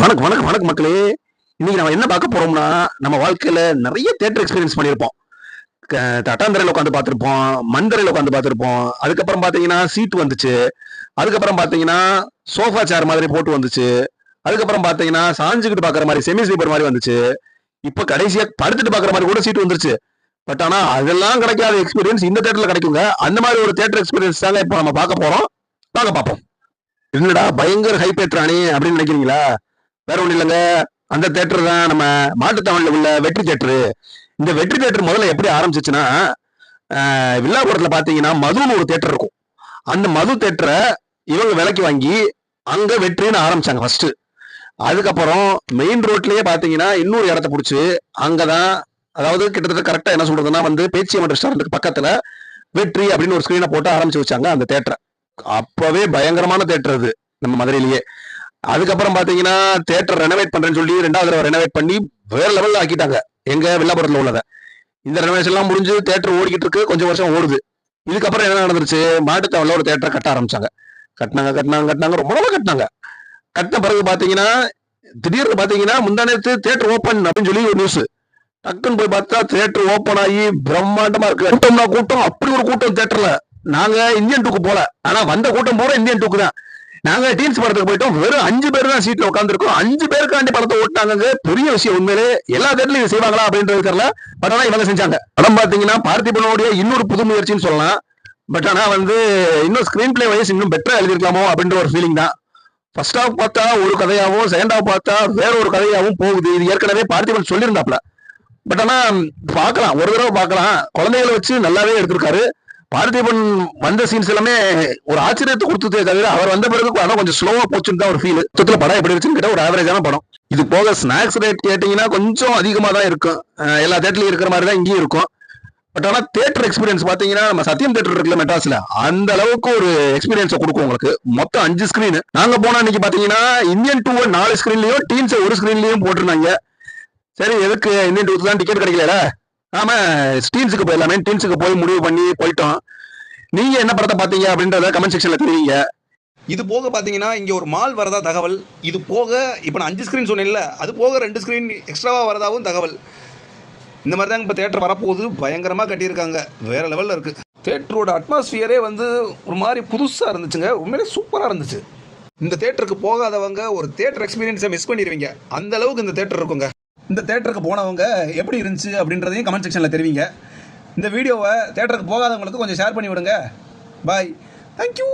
வணக்கம் வணக்கம் வணக்கம் மக்களே. இன்னைக்கு நம்ம என்ன பார்க்க போறோம்னா நம்ம வாழ்க்கையில நிறைய தேட்டர் எக்ஸ்பீரியன்ஸ் பண்ணியிருப்போம். க- உட்காந்து பார்த்திருப்போம் மண்தரையில உட்காந்து பார்த்திருப்போம். அதுக்கப்புறம் பாத்தீங்கன்னா சீட் வந்துச்சு. அதுக்கப்புறம் பாத்தீங்கன்னா சோஃபா சேர் மாதிரி போட்டு வந்துச்சு. அதுக்கப்புறம் பாத்தீங்கன்னா சாஞ்சுக்கிட்டு பாக்குற மாதிரி செமி ஸ்லீப்பர் மாதிரி வந்துச்சு. இப்போ கடைசியா படுத்துட்டு பாக்குற மாதிரி கூட சீட் வந்துருச்சு. பட் ஆனா அதெல்லாம் கிடைக்காத எக்ஸ்பீரியன்ஸ் இந்த தேட்டர்ல கிடைக்குங்க. அந்த மாதிரி ஒரு தேட்டர் எக்ஸ்பீரியன்ஸ் தாங்க இப்போ நம்ம பார்க்க போறோம். பார்க்க பார்ப்போம். என்னடா பயங்கர ஹைப் ஏற்றானே அப்படின்னு நினைக்கிறீங்களா? வேற ஒன்றும் இல்லைங்க. அந்த தேட்டர் தான் நம்ம மாட்டுத்தாவணில் உள்ள வெற்றி தேட்டரு இந்த வெற்றி தேட்டர் முதல்ல எப்படி ஆரம்பிச்சிச்சுன்னா வில்லாபுரத்தில் வில்லாபுரத்துல பாத்தீங்கன்னா மதுன்னு ஒரு தேட்டர் இருக்கும். அந்த மது தேட்டரை இவங்க விலைக்கு வாங்கி அங்க வெற்றின்னு ஆரம்பிச்சாங்க ஃபர்ஸ்ட் அதுக்கப்புறம் மெயின் ரோட்லயே பாத்தீங்கன்னா இன்னொரு இடத்த பிடிச்சி அங்கதான் அதாவது கிட்டத்தட்ட கரெக்டா என்ன சொல்றதுன்னா வந்து பேச்சியம்மன் ரெஸ்டாரண்ட்டுக்கு பக்கத்துல வெற்றி அப்படின்னு ஒரு ஸ்கிரீனை போட்டு ஆரம்பிச்சு வச்சாங்க அந்த தேட்டரை அப்பவே பயங்கரமான தேட்டர் அது நம்ம மதுரையிலேயே. அதுக்கப்புறம் பாத்தீங்கன்னா தேட்டர் ரெனோவேட் பண்றேன்னு சொல்லி ரெண்டாவது தடவை ரெனோவேட் பண்ணி வேற லெவல்ல ஆக்கிட்டாங்க. எங்க வில்லாபுரத்துல உள்ளத. இந்த ரெனோவேஷன் எல்லாம் முடிஞ்சு தேட்டர் ஓடிக்கிட்டு இருக்கு. கொஞ்சம் வருஷம் ஓடுது. இதுக்கப்புறம் என்ன நடந்துருச்சு? மாட்டுத்தாவல ஒரு தேட்டரை கட்ட ஆரம்பிச்சாங்க. கட்டினாங்க கட்டினாங்க கட்டினாங்க. ரொம்ப ரொம்ப கட்டினாங்க. கட்டின பிறகு பாத்தீங்கன்னா திடீர்னு பாத்தீங்கன்னா முந்தா நேரத்து தேட்டர் ஓப்பன் அப்படின்னு சொல்லி ஒரு நியூஸ் டக்குன்னு போய் பார்த்தா தேட்டர் ஓப்பன் ஆகி பிரம்மாண்டமா இருக்கு. கூட்டம்னா கூட்டம். அப்படி ஒரு கூட்டம் தேட்டர்ல நாங்க இந்தியன் டூக்கு போல. ஆனா வந்த கூட்டம் போற இந்தியன் டூக்கு தான். நாங்க டீம்ஸ் படத்துக்கு போயிட்டோம். வெறும் அஞ்சு பேர் தான் சீட்ல உட்காந்துருக்கோம் அஞ்சு பேருக்காண்டி படத்தை ஓட்டாங்க பெரிய விஷயம் உண்மையிலே எல்லா தேட்டர்லயும் இது செய்வாங்களா அப்படின்றது தெரியல. பட் ஆனா இவங்க செஞ்சாங்க. படம் பாத்தீங்கன்னா பார்த்திபனுடைய இன்னொரு புது முயற்சின்னு சொல்லலாம். பட் ஆனா வந்து இன்னும் ஸ்கிரீன் பிளே வைஸ் இன்னும் பெட்டரா எழுதிருக்கலாமோ அப்படின்ற ஒரு ஃபீலிங் தான். ஃபர்ஸ்ட் ஹாஃப் பார்த்தா ஒரு கதையாகவும் செகண்ட் ஹாஃப் பார்த்தா வேற ஒரு கதையாகவும் போகுது. இது ஏற்கனவே பார்த்திபன் சொல்லியிருந்தாப்ல பட் ஆனா பார்க்கலாம். ஒரு தடவை பார்க்கலாம். குழந்தைகளை வச்சு நல்லாவே எடுத்திருக்காரு. பார்த்திபன் வந்த சீன்ஸ் எல்லாமே ஒரு ஆச்சரியத்தை கொடுத்ததே தவிர அவர் வந்த பிறகு படம் கொஞ்சம் ஸ்லோவா போச்சுன்னு தான் ஒரு ஃபீல் மொத்தத்துல படம் எப்படி இருந்துச்சுன்னு கேட்டால் ஒரு ஆவரேஜான படம். இது போக ஸ்நாக்ஸ் ரேட் கேட்டீங்கன்னா கொஞ்சம் அதிகமா தான் இருக்கும். எல்லா தேட்டர்லயும் இருக்கிற மாதிரி தான் இங்கேயும் இருக்கும். பட் ஆனா தேட்டர் எக்ஸ்பீரியன்ஸ் பாத்தீங்கன்னா நம்ம சத்தியம் தேட்டர் இருக்குல்ல மெட்ராஸ்ல அந்த அளவுக்கு ஒரு எக்ஸ்பீரியன்ஸை கொடுக்கும் உங்களுக்கு. மொத்தம் அஞ்சு ஸ்கிரீன் நாங்க போனா இன்னைக்கு பாத்தீங்கன்னா இந்தியன் டூ நாலு ஸ்கிரீன்லயும் டீன்ஸ் ஒரு ஸ்கிரீன்லயும் போட்டிருந்தாங்க. சரி எதுக்கு இந்தியன் டூ தான் டிக்கெட் கிடைக்கல ஆமா டீன்ஸுக்கு போயிடலாமே. டீம்ஸுக்கு போய் முடிவு பண்ணி போயிட்டோம். நீங்க என்ன படத்தை பாத்தீங்க அப்படின்றத கமெண்ட் செக்ஷன்ல தெரிவிங்க. இது போக பார்த்தீங்கன்னா இங்கே ஒரு மால் வரதா தகவல். இது போக இப்போ நான் அஞ்சு ஸ்க்ரீன் சொன்னேன்ல அது போக ரெண்டு ஸ்க்ரீன் எக்ஸ்ட்ராவாக வரதாவும் தகவல். இந்த மாதிரி தான் இப்போ தேட்டர் வரப்போகுது. பயங்கரமாக கட்டியிருக்காங்க. வேறு லெவலில் இருக்குது தேட்டரோட அட்மாஸ்ஃபியரே வந்து ஒரு மாதிரி புதுசாக இருந்துச்சுங்க. உண்மையிலே சூப்பராக இருந்துச்சு. இந்த தேட்டருக்கு போகாதவங்க ஒரு தேட்டர் எக்ஸ்பீரியன்ஸை மிஸ் பண்ணிடுவீங்க அந்த அளவுக்கு இந்த தேட்டர் இருக்குங்க. இந்த தேட்டருக்கு போனவங்க எப்படி இருந்துச்சு அப்படின்றதையும் கமெண்ட் செக்ஷனில் தெரிவிங்க. இந்த வீடியோவை தேட்டருக்கு போகாதவங்களுக்கு கொஞ்சம் ஷேர் பண்ணி விடுங்க. Bye thank you